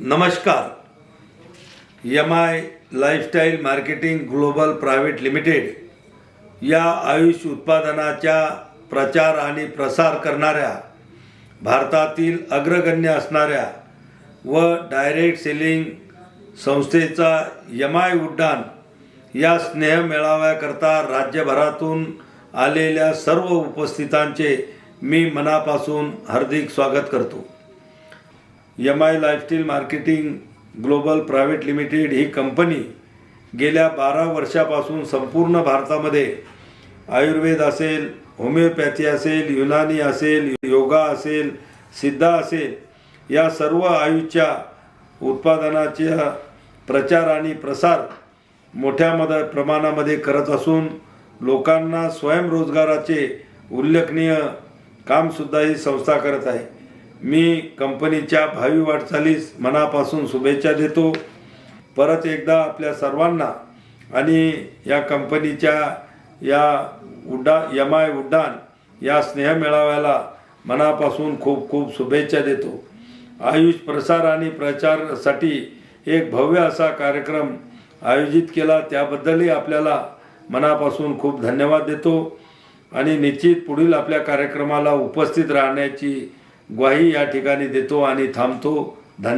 नमस्कार. M I lifestyle marketing global private limited या आयुष उत्पादनाच्या प्रचार आणि प्रसार करणाऱ्या भारतातील अग्रगण्य असणाऱ्या व डायरेक्ट सेलिंग संस्थेचा यम आय उड्डाण या स्नेह मेळाव्याकरता राज्यभरातून आलेल्या सर्व उपस्थितांचे मी मनापासून हार्दिक स्वागत करतो. M I lifestyle marketing global private limited he company गेल्या बारा वर्षापासून संपूर्ण भारतामध्ये आयुर्वेद असेल होमिओपॅथी असेल युनानी असेल योगा असेल सिद्धा असेल या सर्व आयुषच्या उत्पादनाच्या प्रचार आणि प्रसार मोठ्या मद प्रमाणामध्ये करत असून लोकांना स्वयंरोजगाराचे उल्लेखनीय कामसुद्धा ही संस्था करत आहे. मी कंपनीच्या भावी वाटचालीस मनापासून शुभेच्छा देतो. परत एकदा आपल्या सर्वांना आणि या कंपनीच्या या उड्डा यम आय उड्डाण या स्नेह मेळाव्याला मनापासून खूप खूप शुभेच्छा देतो. आयुष प्रसार आणि प्रचारासाठी एक भव्य असा कार्यक्रम आयोजित केला त्याबद्दलही आपल्याला मनापासून खूप धन्यवाद देतो. आणि निश्चित पुढील आपल्या कार्यक्रमाला उपस्थित राहण्याची ग्वाही या ठिकाणी देतो आणि थांबतो. धन्यवाद